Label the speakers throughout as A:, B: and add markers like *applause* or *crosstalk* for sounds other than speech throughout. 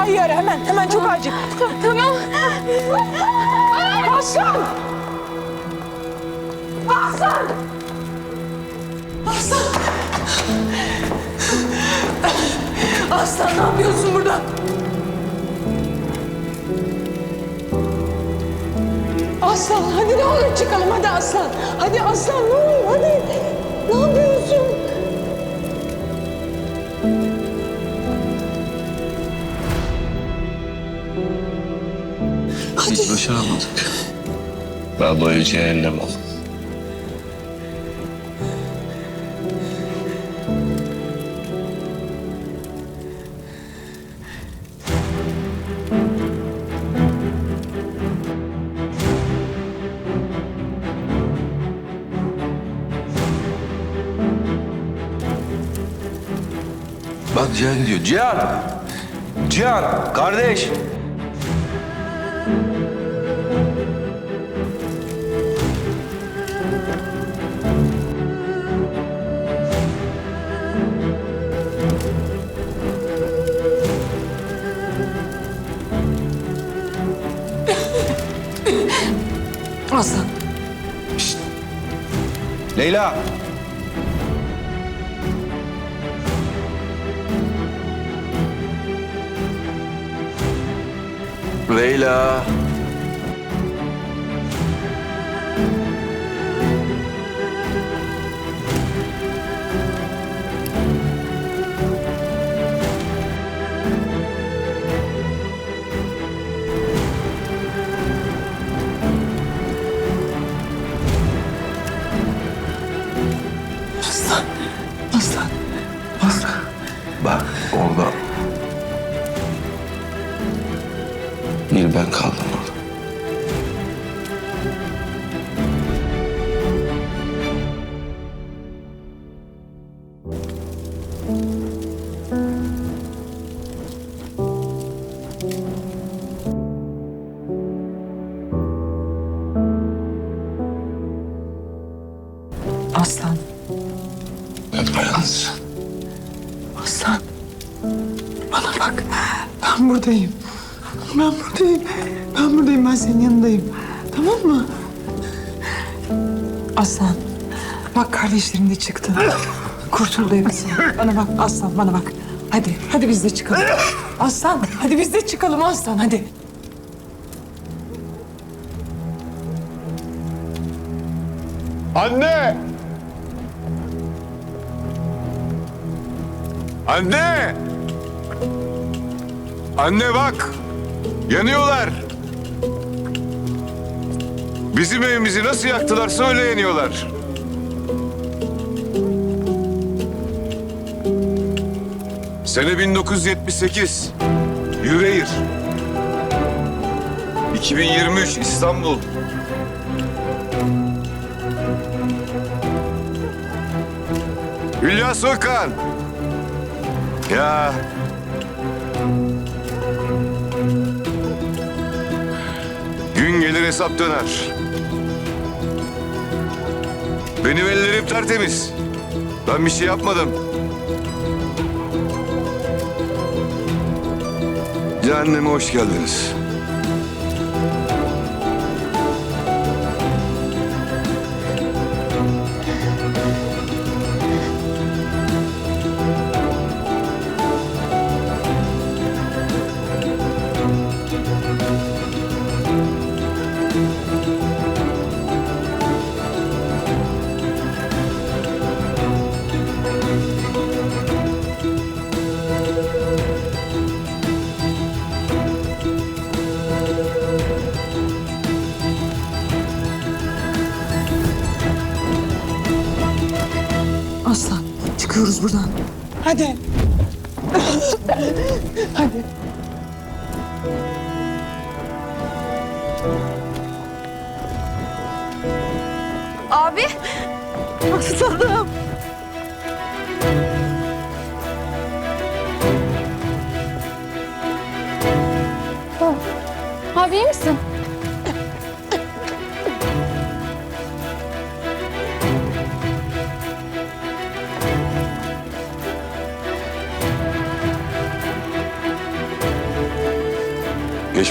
A: itfaiye ara hemen. Hemen çok acil.
B: Tamam.
A: Aslan! Aslan! Aslan! Aslan ne yapıyorsun burada? Aslan hadi ne olur çıkalım hadi aslan. Hadi aslan ne olur hadi. Ne yapıyorsun?
C: Hiç başaramadık. Babayı cehennem ol.
D: Bak Cihan diyor. Cihan! Cihan! Kardeş! Leyla! Leyla! Orada.
C: Bir ben kaldım
A: buradayım. Ben buradayım. Ben buradayım. Ben senin yanındayım. Tamam mı? Aslan. Bak kardeşlerin de çıktı. Kurtuldu hepsi. Bana bak Aslan bana bak. Hadi. Hadi biz de çıkalım. Aslan. Hadi biz de çıkalım Aslan. Hadi.
E: Anne! Anne! Anne bak! Yanıyorlar. Bizim evimizi nasıl yaktılarsa öyle yanıyorlar. Sene 1978. Yüreğir. 2023 İstanbul. Hülya Soykan. Ya. Gün gelir hesap döner. Benim ellerim tertemiz. Ben bir şey yapmadım. Cehenneme hoş geldiniz.
A: Aslan. Çıkıyoruz buradan. Hadi. Hadi.
B: Abi.
A: Aslanım.
B: Abi iyi misin?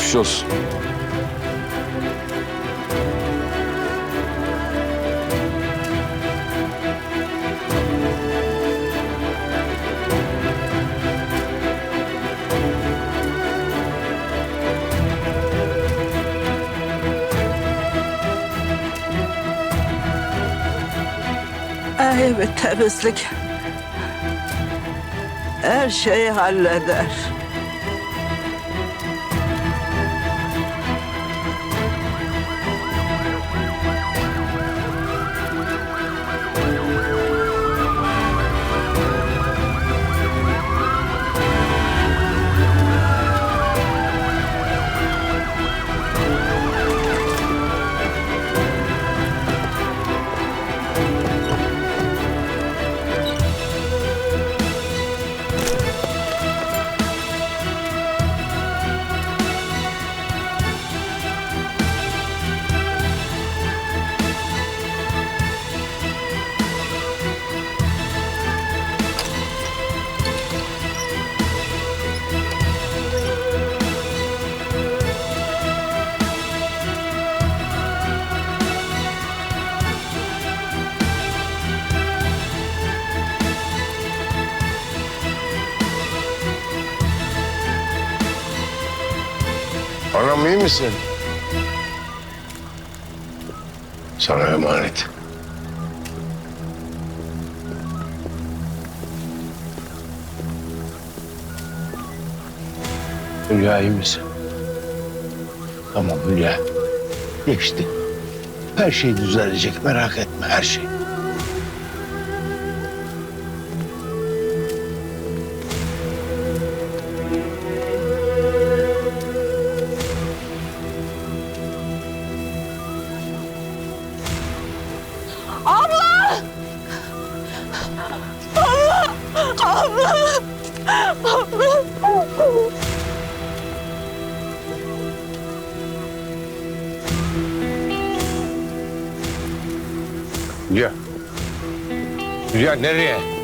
E: Geçmiş olsun.
F: Evet temizlik. Her şeyi halleder.
G: Anam iyi misin? Sana emanet. Hülya iyi misin? Tamam Hülya. Geçti. Her şey düzelecek merak etme her şey. Hülya. Hülya nereye?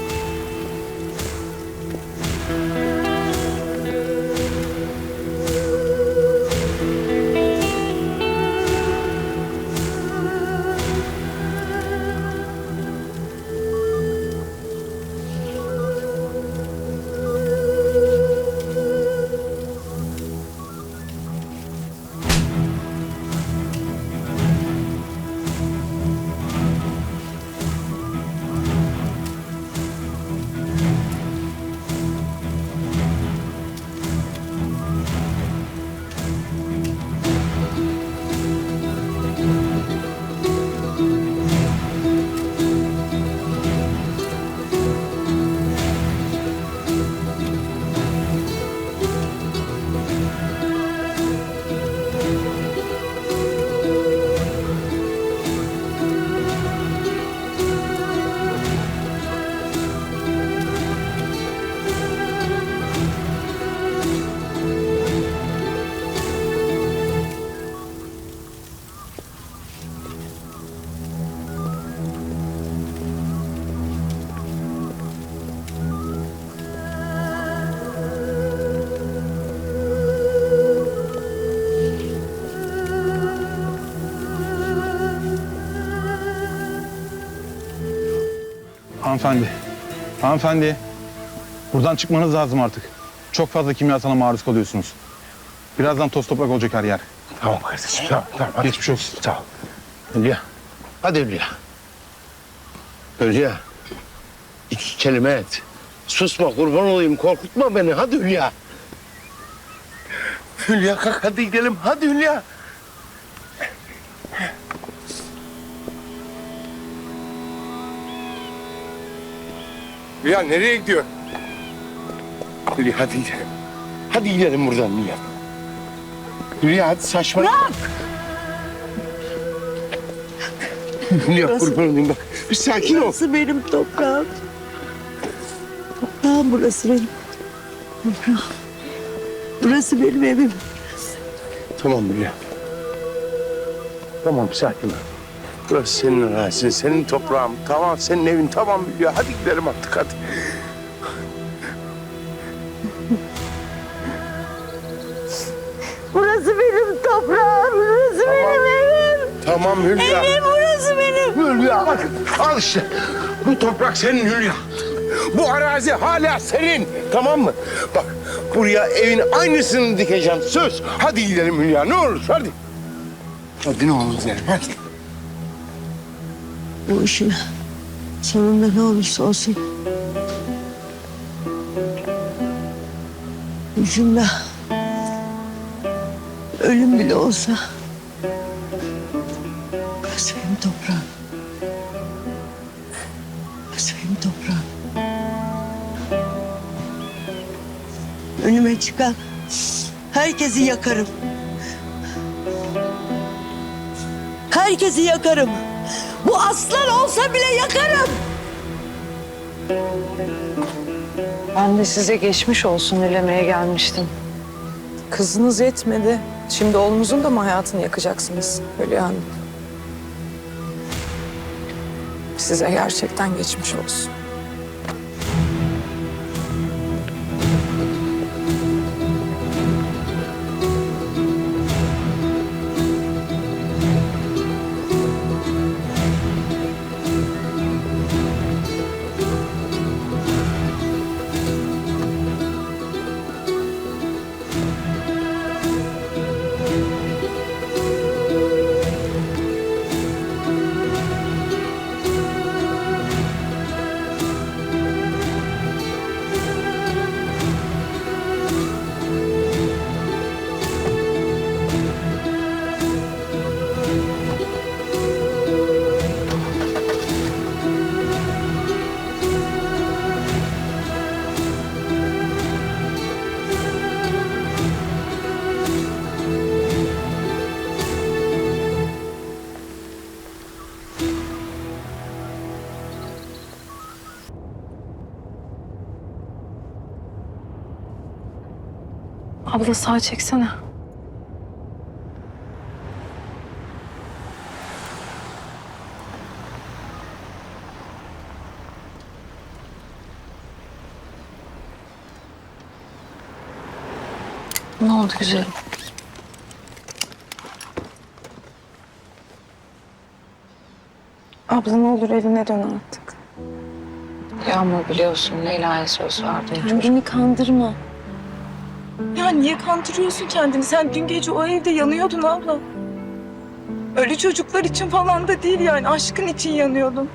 H: Hanımefendi. Hanımefendi. Buradan çıkmanız lazım artık. Çok fazla kimyasala maruz kalıyorsunuz. Birazdan toz toprak olacak her yer.
G: Tamam kardeşim tamam tamam. Hadi.
H: Geçmiş olsun.
G: Sağ ol. Hülya. Hadi Hülya. Hülya. İki kelime et. Susma kurban olayım korkutma beni. Hadi Hülya. Hülya kalk hadi gidelim. Hadi Hülya. Hülya nereye gidiyor? Hülya hadi gidelim. Hadi gidelim buradan Hülya. Hülya hadi saçma. Bırak. *laughs* Hülya kurban olayım bak. Bir sakin ol.
F: Burası benim toprağım. Toprağım burası benim. Toprağım. Burası benim evim.
G: Tamam Hülya. Tamam sakin ol. Burası senin arazin, senin toprağın. Tamam senin evin tamam Hülya. Hadi gidelim artık hadi.
F: Burası toprağım. Burası benim evim.
G: Tamam Hülya.
F: Evim burası benim.
G: Hülya bak al işte. Bu toprak senin Hülya. Bu arazi hala senin. Tamam mı? Bak buraya evin aynısını dikeceğim. Söz. Hadi gidelim Hülya ne olur hadi. Hadi ne olur gidelim hadi.
F: Bu işin sonunda ne olursa olsun. Ucunda ölüm bile olsa burası toprağım. Burası toprağım. Önüme çıkan herkesi yakarım. Herkesi yakarım. Bu aslan olsa bile yakarım.
A: Ben de size geçmiş olsun dilemeye gelmiştim. Kızınız yetmedi. Şimdi oğlunuzun da mı hayatını yakacaksınız Hülya Hanım? Size gerçekten geçmiş olsun.
B: Abla sağ çeksene. Ne oldu güzelim? Abla ne olur evine dön artık.
A: Yağmur biliyorsun Leyla'ya söz verdim.
B: Kendini kandırma.
I: Ya niye kandırıyorsun kendini? Sen dün gece o evde yanıyordun abla. Ölü çocuklar için falan da değil yani. Aşkın için yanıyordun.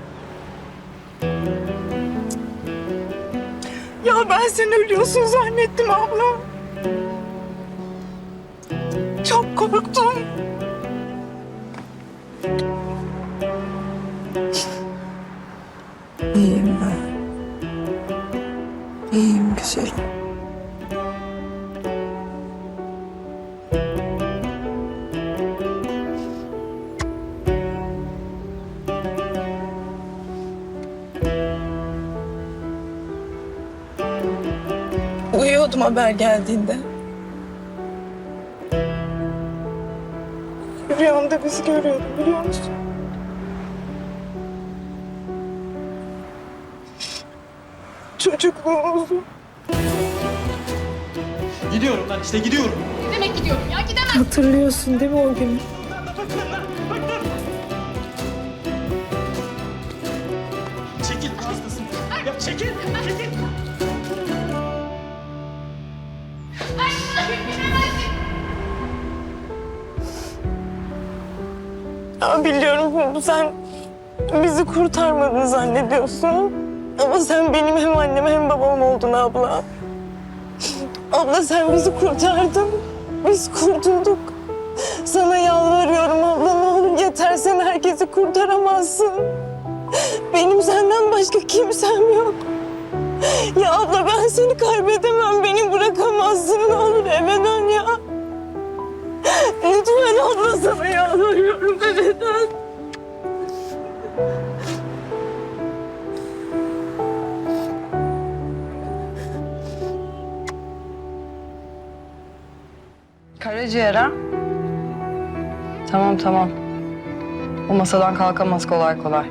I: Ya ben sen ölüyorsun zannettim abla. Çok korktum.
A: İyiyim ben. İyiyim güzelim.
I: Haber geldiğinde. Rüyamda bizi görüyordum biliyor musun? Çocukluğumuzu.
J: Gidiyorum lan işte gidiyorum.
I: Hatırlıyorsun değil mi o günü?
J: Çekil hastasın. Ya çekil,
I: Ya biliyorum sen bizi kurtarmadın zannediyorsun. Ama sen benim hem annem hem babam oldun abla. Abla sen bizi kurtardın. Biz kurtulduk. Sana yalvarıyorum abla ne olur yeter sen herkesi kurtaramazsın. Benim senden başka kimsem yok. Ya abla ben seni kaybedemem, beni bırakamazsın. Ne olur eve dön ya. Yalvarıyorum eve dön.
K: Karaciğer ha? Tamam tamam. O masadan kalkamaz kolay kolay.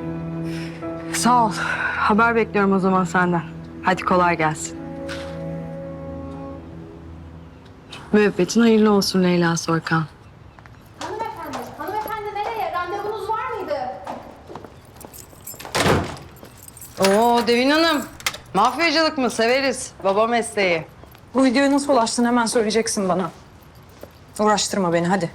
K: Sağ ol. Haber bekliyorum o zaman senden. Hadi kolay gelsin. Müebbetin hayırlı olsun Leyla Sorkan. Devin Hanım. Mafyacılık mı? Severiz. Baba mesleği.
A: Bu videoya nasıl ulaştın hemen söyleyeceksin bana. Uğraştırma beni hadi.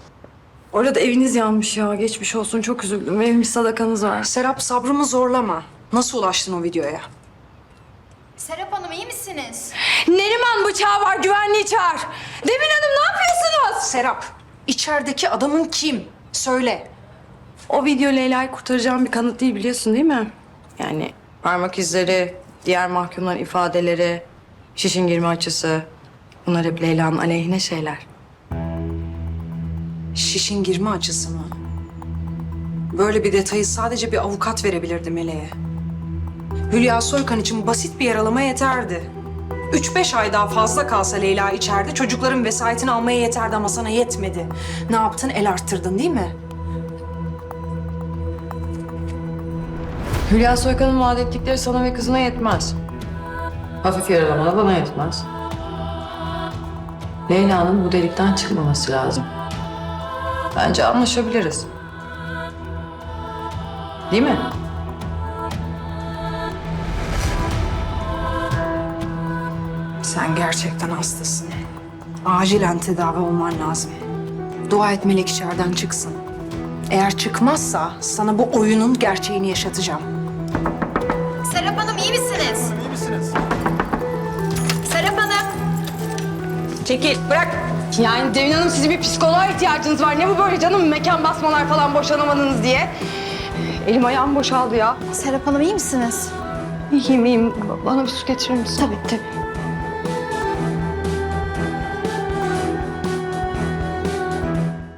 K: Orada eviniz yanmış ya. Geçmiş olsun. Çok üzüldüm. Evimiz sadakanız var.
A: Serap sabrımı zorlama. Nasıl ulaştın o videoya?
L: Serap Hanım iyi misiniz?
K: Neriman bıçağı var. Güvenliği çağır. Devin Hanım ne yapıyorsunuz?
A: Serap, içerideki adamın kim? Söyle.
K: O video Leyla'yı kurtaracağım bir kanıt değil biliyorsun değil mi? Yani parmak izleri, diğer mahkumların ifadeleri, şişin girme açısı. Bunlar hep Leyla'nın aleyhine şeyler.
A: Şişin girme açısı mı? Böyle bir detayı sadece bir avukat verebilirdi Meleğe. Hülya Soykan için basit bir yaralama yeterdi. Üç beş ay daha fazla kalsa Leyla içeride çocukların vesayetini almaya yeterdi ama sana yetmedi. Ne yaptın? El arttırdın değil mi?
K: Hülya Soykan'ın vaat ettikleri sana ve kızına yetmez. Hafif yaralama da bana yetmez. Leyla'nın bu delikten çıkmaması lazım. Bence anlaşabiliriz. Değil mi?
A: Sen gerçekten hastasın. Acilen tedavi olman lazım. Dua et Melek içeriden çıksın. Eğer çıkmazsa sana bu oyunun gerçeğini yaşatacağım.
L: Serap Hanım iyi misiniz? İyi misiniz? Serap Hanım.
K: Çekil, bırak. Yani Devin Hanım sizin bir psikoloğa ihtiyacınız var. Ne bu böyle canım? Mekan basmalar falan boşanamadınız diye. Elim ayağım boşaldı ya.
L: Serap Hanım iyi misiniz?
K: İyiyim iyiyim. Bana bir su getirir misin?
L: Tabii tabii.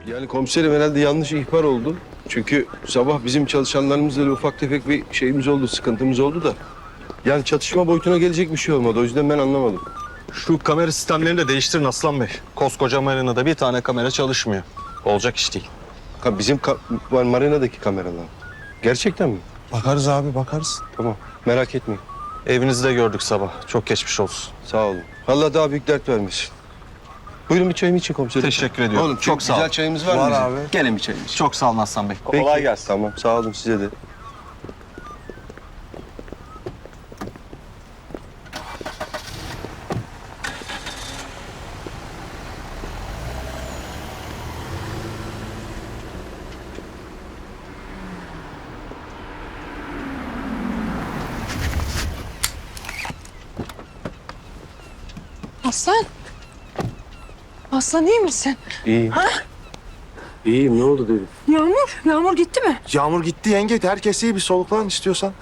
D: Yani komiserim herhalde yanlış ihbar oldu. Çünkü sabah bizim çalışanlarımızla bir ufak tefek bir şeyimiz oldu, sıkıntımız oldu da. Yani çatışma boyutuna gelecek bir şey olmadı. O yüzden ben anlamadım.
M: Şu kamera sistemlerini de değiştirin Aslan Bey. Koskoca marinada bir tane kamera çalışmıyor. Olacak iş değil.
D: Ha, bizim ka- marinadaki kameralar. Gerçekten mi?
M: Bakarız abi bakarız.
D: Tamam. Merak etmeyin.
M: Evinizi de gördük sabah. Çok geçmiş olsun.
D: Sağ olun. Allah daha büyük dert vermesin. Buyurun bir çayımı için komiserim.
M: Teşekkür ediyorum.
D: Oğlum
M: Çok sağ ol.
D: güzel çayımız var, mı
M: Var
D: bizim?
M: abi.
D: Gelin bir çayımız.
M: Çok sağ olun Aslan Bey. Kolay gelsin.
D: Tamam sağ olun size de.
A: Aslan. Aslan iyi misin?
D: İyiyim. İyiyim ne oldu dedim.
A: Yağmur, Yağmur gitti mi?
E: Yağmur gitti yenge. Herkes iyi bir soluklan istiyorsan.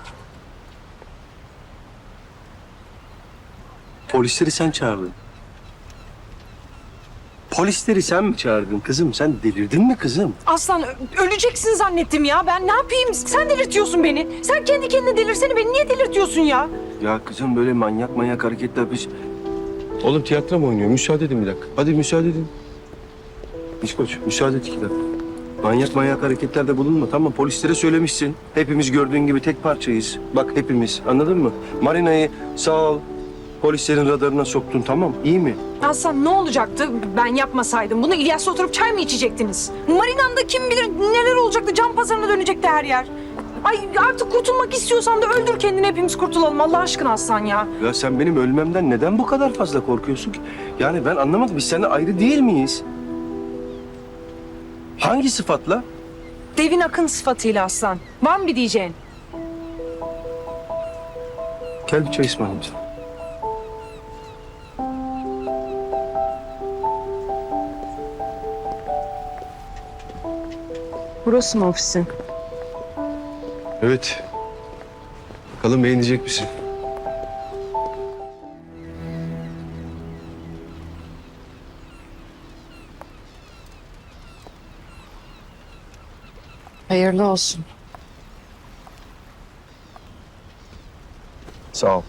D: Polisleri sen çağırdın. Polisleri sen mi çağırdın kızım? Sen delirdin mi kızım?
A: Aslan ö- öleceksin zannettim ya. Ben ne yapayım? Sen delirtiyorsun beni. Sen kendi kendine delirsene beni niye delirtiyorsun ya?
D: Ya kızım böyle manyak manyak hareketler biz... Oğlum tiyatro mu oynuyor? Müsaade edin bir dakika. Hadi müsaade edin. İş koç müsaade et iki dakika. Manyak manyak hareketlerde bulunma tamam Polislere söylemişsin. Hepimiz gördüğün gibi tek parçayız. Bak hepimiz anladın mı? Marina'yı sağ ol. Polislerin radarına soktun tamam iyi mi?
A: Aslan ne olacaktı ben yapmasaydım? Bunu İlyas'la oturup çay mı içecektiniz? Marina'nda kim bilir neler olacaktı? Can pazarına dönecekti her yer. Ay artık kurtulmak istiyorsan da öldür kendini hepimiz kurtulalım Allah aşkına Aslan ya.
D: Ya sen benim ölmemden neden bu kadar fazla korkuyorsun ki? Yani ben anlamadım. Biz seninle ayrı değil miyiz? Hangi sıfatla?
A: Devin Akın sıfatıyla Aslan. Var mı bir diyeceğin?
D: Gel bir çay ısmarlayayım sana.
A: Burası mı ofisin?
D: Evet. Bakalım beğenecek misin?
A: Hayırlı olsun.
D: Sağ ol.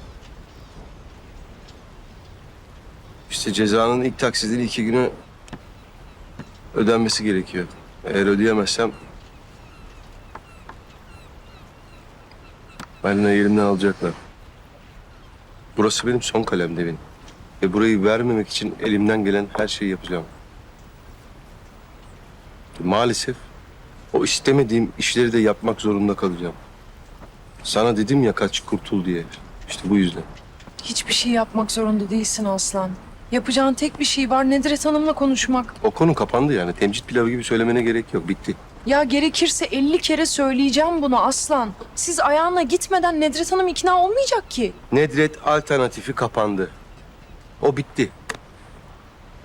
D: İşte cezanın ilk taksidini iki güne ödenmesi gerekiyor. Eğer ödeyemezsem... Benden yerimden alacaklar. Burası benim son kalem devin. Ve burayı vermemek için elimden gelen her şeyi yapacağım. Maalesef o istemediğim işleri de yapmak zorunda kalacağım. Sana dedim ya kaç kurtul diye. İşte bu yüzden.
A: Hiçbir şey yapmak zorunda değilsin Aslan. Yapacağın tek bir şey var Nedret Hanım'la konuşmak.
D: O konu kapandı yani. Temcit pilavı gibi söylemene gerek yok. Bitti.
A: Ya gerekirse 50 kere söyleyeceğim bunu Aslan. Siz ayağına gitmeden Nedret Hanım ikna olmayacak ki.
D: Nedret alternatifi kapandı. O bitti.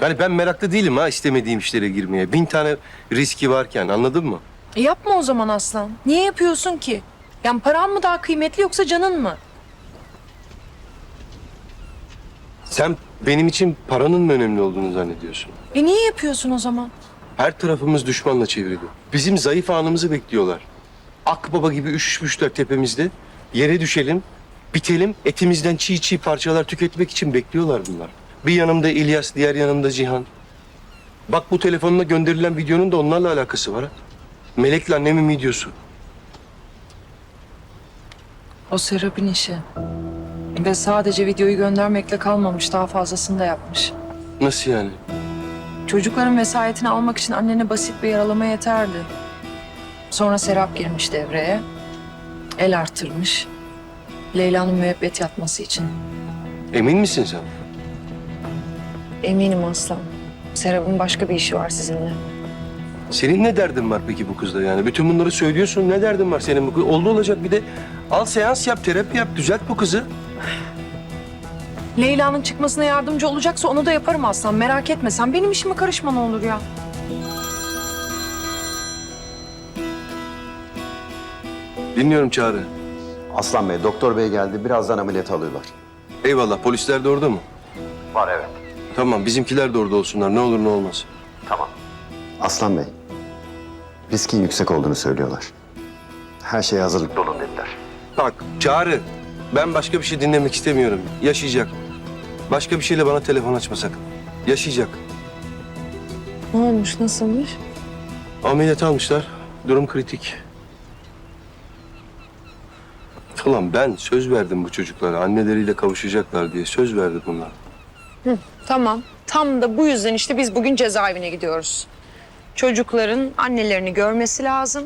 D: Yani ben meraklı değilim ha istemediğim işlere girmeye. Bin tane riski varken anladın mı?
A: E yapma o zaman Aslan. Niye yapıyorsun ki? Yani paran mı daha kıymetli yoksa canın mı?
D: Sen benim için paranın mı önemli olduğunu zannediyorsun?
A: E niye yapıyorsun o zaman?
D: Her tarafımız düşmanla çevrili. Bizim zayıf anımızı bekliyorlar. Akbaba gibi üşüşmüşler tepemizde. Yere düşelim, bitelim, etimizden çiğ çiğ parçalar tüketmek için bekliyorlar bunlar. Bir yanımda İlyas, diğer yanımda Cihan. Bak bu telefonuna gönderilen videonun da onlarla alakası var ha. Melek'le annemin videosu.
A: O Serap'in işi. Ve sadece videoyu göndermekle kalmamış, daha fazlasını da yapmış.
D: Nasıl yani?
A: Çocukların vesayetini almak için annene basit bir yaralama yeterdi. Sonra Serap girmiş devreye. El arttırmış. Leyla'nın müebbet yatması için.
D: Emin misin sen?
A: Eminim aslan. Serap'ın başka bir işi var sizinle.
D: Senin ne derdin var peki bu kızla yani? Bütün bunları söylüyorsun. Ne derdin var senin bu kız? Oldu olacak bir de al seans yap, terapi yap, düzelt bu kızı.
A: Leyla'nın çıkmasına yardımcı olacaksa onu da yaparım aslan. Merak etme sen. Benim işime karışma ne olur ya.
D: Dinliyorum Çağrı.
N: Aslan Bey, doktor bey geldi. Birazdan ameliyat alıyorlar.
D: Eyvallah. Polisler de orada mı?
N: Var evet.
D: Tamam. Bizimkiler de orada olsunlar. Ne olur ne olmaz.
N: Tamam. Aslan Bey, riskin yüksek olduğunu söylüyorlar. Her şeye hazırlıklı olun dediler.
D: Bak Çağrı. Ben başka bir şey dinlemek istemiyorum. Yaşayacak. Başka bir şeyle bana telefon açma sakın. Yaşayacak.
A: Ne olmuş, nasılmış?
D: Ameliyat almışlar. Durum kritik. Ulan ben söz verdim bu çocuklara. Anneleriyle kavuşacaklar diye söz verdim bunlar.
O: Tamam. Tam da bu yüzden işte biz bugün cezaevine gidiyoruz. Çocukların annelerini görmesi lazım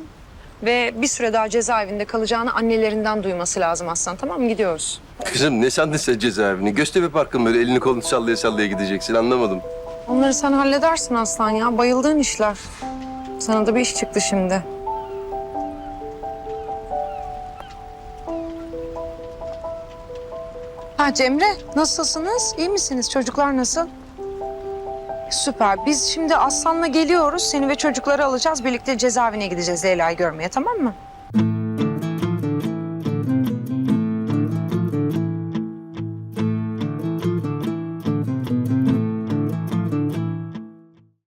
O: ve bir süre daha cezaevinde kalacağını annelerinden duyması lazım Aslan. Tamam mı? Gidiyoruz.
D: Kızım ne sandın sen cezaevini? Göztepe Parkı'nın böyle elini kolunu sallaya sallaya gideceksin anlamadım.
O: Onları sen halledersin Aslan ya. Bayıldığın işler. Sana da bir iş çıktı şimdi. Ha Cemre, nasılsınız? İyi misiniz? Çocuklar nasıl? Süper. Biz şimdi Aslan'la geliyoruz. Seni ve çocukları alacağız. Birlikte cezaevine gideceğiz Leyla'yı görmeye, tamam mı?